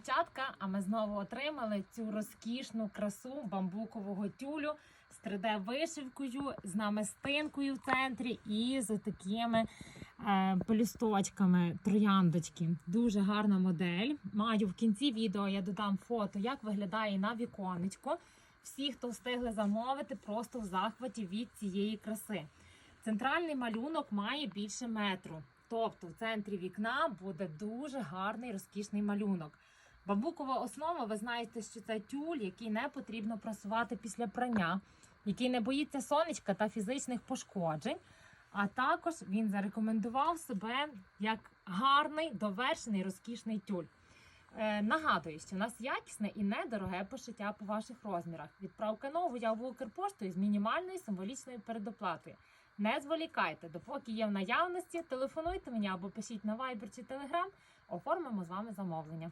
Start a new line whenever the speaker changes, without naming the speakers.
дівчатка, а ми знову отримали цю розкішну красу бамбукового тюлю з 3D-вишивкою, з намистинкою в центрі і з такими е, пелюсточками трояндочки. Дуже гарна модель. Маю в кінці відео, я додам фото, як виглядає на віконечко. Всі, хто встигли замовити, просто в захваті від цієї краси. Центральний малюнок має більше метру. Тобто в центрі вікна буде дуже гарний розкішний малюнок. Бамбукова основа, ви знаєте, що це тюль, який не потрібно прасувати після прання, який не боїться сонечка та фізичних пошкоджень. А також він зарекомендував себе як гарний довершений розкішний тюль. Е, нагадую, що у нас якісне і недороге пошиття по ваших розмірах. Відправка нову в Укрпоштою з мінімальною символічною передоплатою. Не зволікайте, допоки є в наявності, телефонуйте мені або пишіть на Viber чи Telegram, оформимо з вами замовлення.